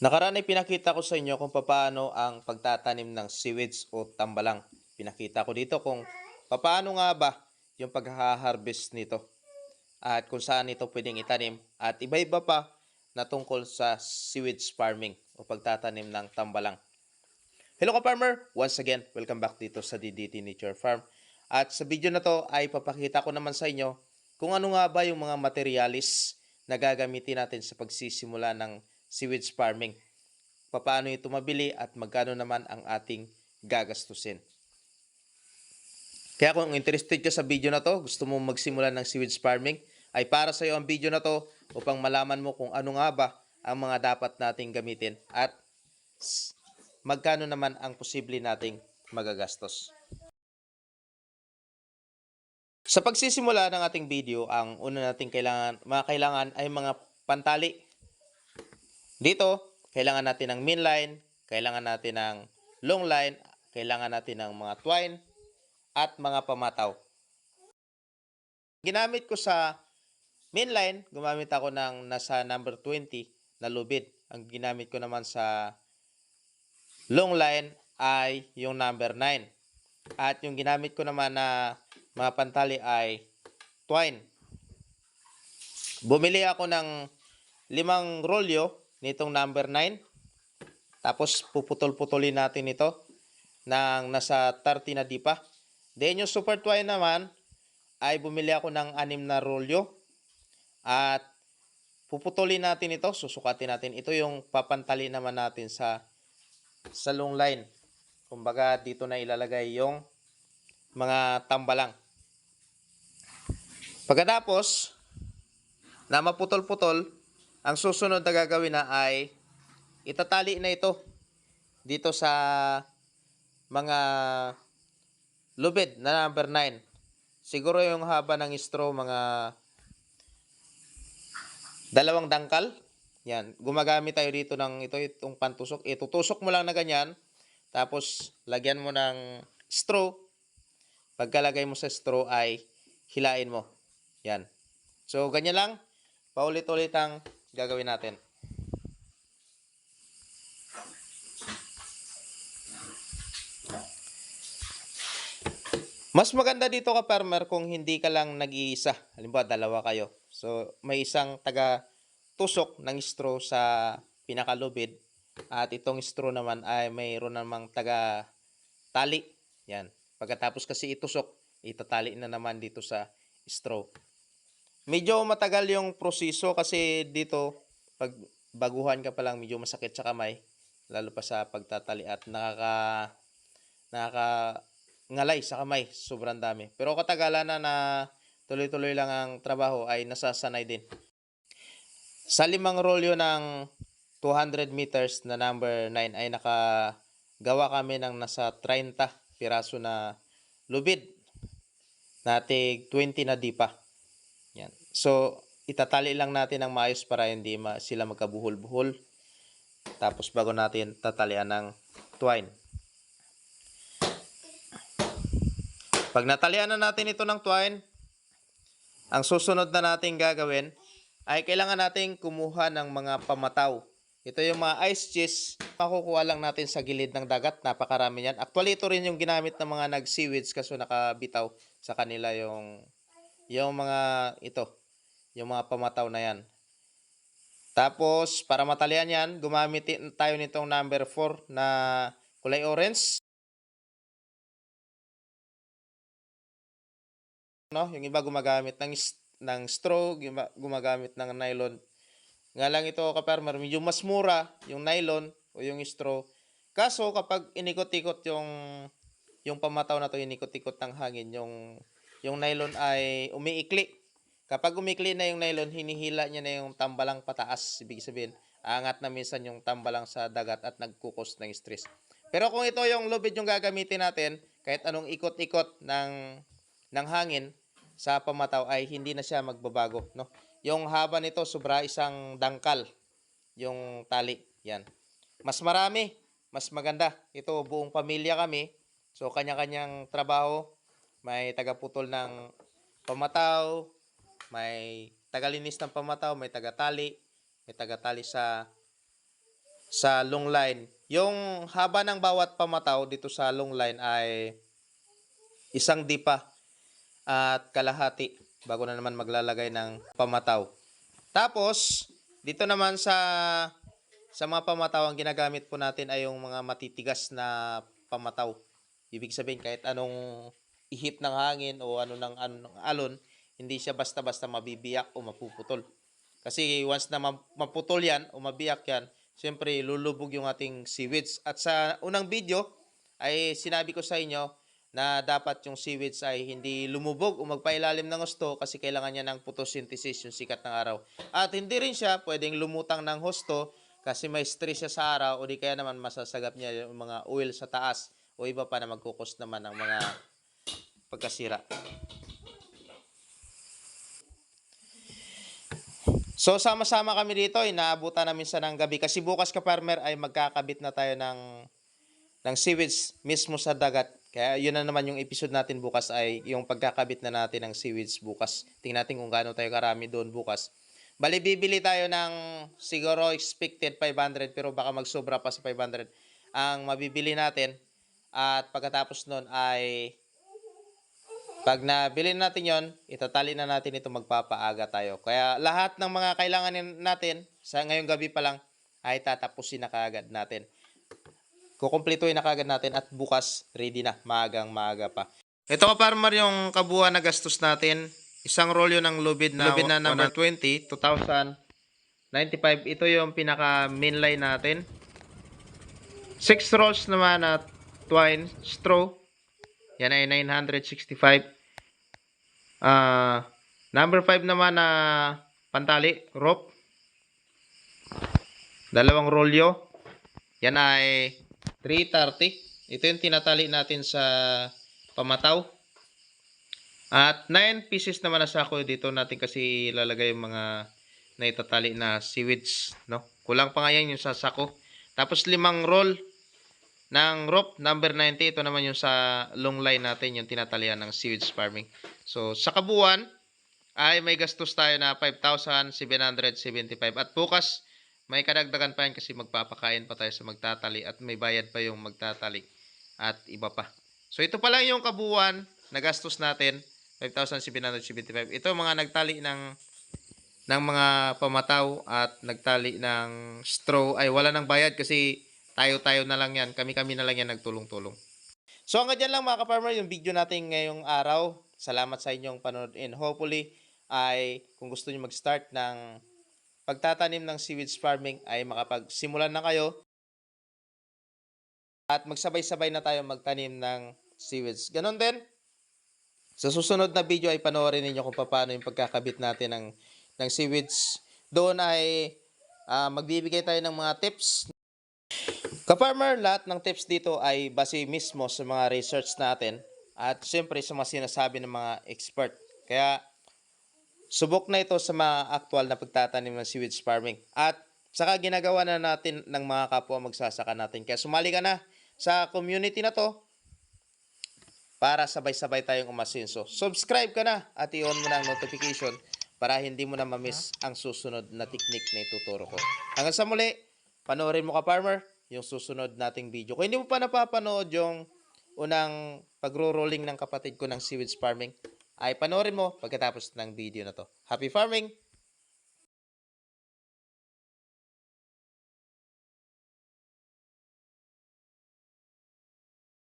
Nakaraan ay pinakita ko sa inyo kung paano ang pagtatanim ng seaweeds o tambalang. Pinakita ko dito kung paano nga ba yung pagha-harvest nito at kung saan ito pwedeng itanim at iba-iba pa na tungkol sa seaweeds farming o pagtatanim ng tambalang. Hello ka farmer! Once again, welcome back dito sa DDT Nature Farm. At sa video na to ay papakita ko naman sa inyo kung ano nga ba yung mga materialis na gagamitin natin sa pagsisimula ng seaweeds farming. Paano ito mabili at magkano naman ang ating gagastusin. Kaya kung interested ka sa video na to, gusto mo magsimula ng seaweeds farming, ay para sa iyo ang video na to upang malaman mo kung ano nga ba ang mga dapat nating gamitin at magkano naman ang posible nating magagastos. Sa pagsisimula ng ating video, ang una nating kailangan, mga kailangan ay mga pantali. Dito, kailangan natin ng min line, kailangan natin ng long line, kailangan natin ng mga twine, at mga pamataw. Ginamit ko sa min line, gumamit ako ng nasa number 20 na lubid. Ang ginamit ko naman sa long line ay yung number 9. At yung ginamit ko naman na mga pantali ay twine. Bumili ako ng limang rolyo nitong number 9. Tapos puputol-putulin natin ito ng nasa 30 na dipa. Then yung super twine naman ay bumili ako ng anim na rolyo. At puputulin natin ito, susukatin natin. Ito yung papantali naman natin sa sa long line. Kumbaga dito na ilalagay yung mga tambalang. Pagkatapos na maputol-putol, ang susunod na gagawin na ay itatali na ito dito sa mga lubid na number 9. Siguro yung haba ng straw mga dalawang dangkal. Yan, gumagamit tayo dito ng ito itong pantusok. Itutusok mo lang na ganyan. Tapos lagyan mo ng straw. Pagkalagay mo sa straw ay hilain mo. Yan. So ganyan lang. Paulit-ulit ang gagawin natin. Mas maganda dito ka farmer kung hindi ka lang nag-iisa. Halimbawa, dalawa kayo. So, may isang taga tusok ng straw sa pinakalubid at itong straw naman ay mayroon namang taga tali. Yan. Pagkatapos kasi itusok, itatali na naman dito sa straw. Medyo matagal yung proseso kasi dito pag baguhan ka pa lang medyo masakit sa kamay lalo pa sa pagtatali at nakaka nakaka ngalay sa kamay sobrang dami. Pero katagalan na na tuloy-tuloy lang ang trabaho ay nasasanay din. Sa limang rolyo ng 200 meters na number 9 ay nakagawa kami ng nasa 30 piraso na lubid. Natig 20 na dipa yan. So, itatali lang natin ng maayos para hindi ma sila magkabuhol-buhol. Tapos bago natin tatalian ng twine. Pag natalian na natin ito ng twine, ang susunod na natin gagawin ay kailangan natin kumuha ng mga pamataw. Ito yung mga ice cheese, makukuha lang natin sa gilid ng dagat, napakarami yan. Actually, ito rin yung ginamit ng mga nag-seaweeds kaso nakabitaw sa kanila yung yung mga ito, yung mga pamataw na yan. Tapos, para matalian yan, gumamit tayo nitong number 4 na kulay orange. No, yung iba gumagamit ng ng straw, guma- gumagamit ng nylon. Nga lang ito ka-farmer, medyo mas mura yung nylon o yung straw. Kaso kapag inikot-ikot yung yung pamataw na to inikot-ikot ng hangin, yung yung nylon ay umiikli. Kapag umikli na yung nylon, hinihila niya na yung tambalang pataas. Ibig sabihin, angat na minsan yung tambalang sa dagat at nagkukos ng stress. Pero kung ito yung lubid yung gagamitin natin, kahit anong ikot-ikot ng, ng hangin sa pamataw ay hindi na siya magbabago. No? Yung haba nito, sobra isang dangkal yung tali. Yan. Mas marami, mas maganda. Ito, buong pamilya kami. So, kanya-kanyang trabaho. May tagaputol ng pamataw, may tagalinis ng pamataw, may tagatali, may tagatali sa sa long line. Yung haba ng bawat pamataw dito sa long line ay isang dipa at kalahati bago na naman maglalagay ng pamataw. Tapos, dito naman sa sa mga pamataw ang ginagamit po natin ay yung mga matitigas na pamataw. Ibig sabihin kahit anong ihip ng hangin o ano ng, ano ng alon, hindi siya basta-basta mabibiyak o mapuputol. Kasi once na ma- maputol yan o mabiyak yan, siyempre lulubog yung ating seaweeds. At sa unang video ay sinabi ko sa inyo na dapat yung seaweeds ay hindi lumubog o magpailalim ng gusto kasi kailangan niya ng photosynthesis, yung sikat ng araw. At hindi rin siya pwedeng lumutang ng husto kasi may stress siya sa araw o di kaya naman masasagap niya yung mga oil sa taas o iba pa na magkukos naman ng mga pagkasira. So sama-sama kami dito, inaabutan namin sa ng gabi kasi bukas ka farmer ay magkakabit na tayo ng ng seaweeds mismo sa dagat. Kaya yun na naman yung episode natin bukas ay yung pagkakabit na natin ng seaweeds bukas. Tingnan natin kung gaano tayo karami doon bukas. Bali bibili tayo ng siguro expected 500 pero baka magsobra pa sa 500 ang mabibili natin. At pagkatapos nun ay pag nabili natin yon, itatali na natin ito magpapaaga tayo. Kaya lahat ng mga kailangan natin sa ngayong gabi pa lang ay tatapusin na kaagad natin. Kukumplituhin na kaagad natin at bukas ready na, maagang maaga pa. Ito ka farmer yung kabuuan na gastos natin. Isang rolyo ng lubid na, lubid na number 20, 2095. Ito yung pinaka main line natin. 6 rolls naman na twine straw. Yan ay 965. Ah, number 5 naman na pantali, rope. Dalawang rolyo. Yan ay 330. Ito yung tinatali natin sa pamataw. At 9 pieces naman na sako dito natin kasi ilalagay yung mga naitatali na seaweeds, no? Kulang pa nga yan yung sa sako. Tapos limang roll ng rope number 90 ito naman yung sa long line natin yung tinatalian ng seaweeds farming. So sa kabuuan ay may gastos tayo na 5,775 at bukas may kadagdagan pa yan kasi magpapakain pa tayo sa magtatali at may bayad pa yung magtatali at iba pa. So ito pa lang yung kabuuan na gastos natin 5,775 ito mga nagtali ng ng mga pamataw at nagtali ng straw ay wala nang bayad kasi tayo-tayo na lang yan. Kami-kami na lang yan nagtulong-tulong. So hanggang dyan lang mga ka-farmer yung video natin ngayong araw. Salamat sa inyong panonood and hopefully ay kung gusto niyo mag-start ng pagtatanim ng seaweeds farming ay makapagsimulan na kayo at magsabay-sabay na tayo magtanim ng seaweeds. Ganon din. Sa susunod na video ay panoorin ninyo kung paano yung pagkakabit natin ng, ng seaweeds. Doon ay ah, magbibigay tayo ng mga tips Ka-farmer, lahat ng tips dito ay base mismo sa mga research natin at siyempre sa mga sinasabi ng mga expert. Kaya subok na ito sa mga aktual na pagtatanim ng seaweeds farming. At saka ginagawa na natin ng mga kapwa magsasaka natin. Kaya sumali ka na sa community na to para sabay-sabay tayong umasinso. Subscribe ka na at i-on mo na ang notification para hindi mo na mamiss ang susunod na technique na ituturo ko. Hanggang sa muli, panoorin mo ka farmer yung susunod nating video. Kung hindi mo pa napapanood yung unang pagro-rolling ng kapatid ko ng seaweeds farming, ay panoorin mo pagkatapos ng video na to. Happy farming!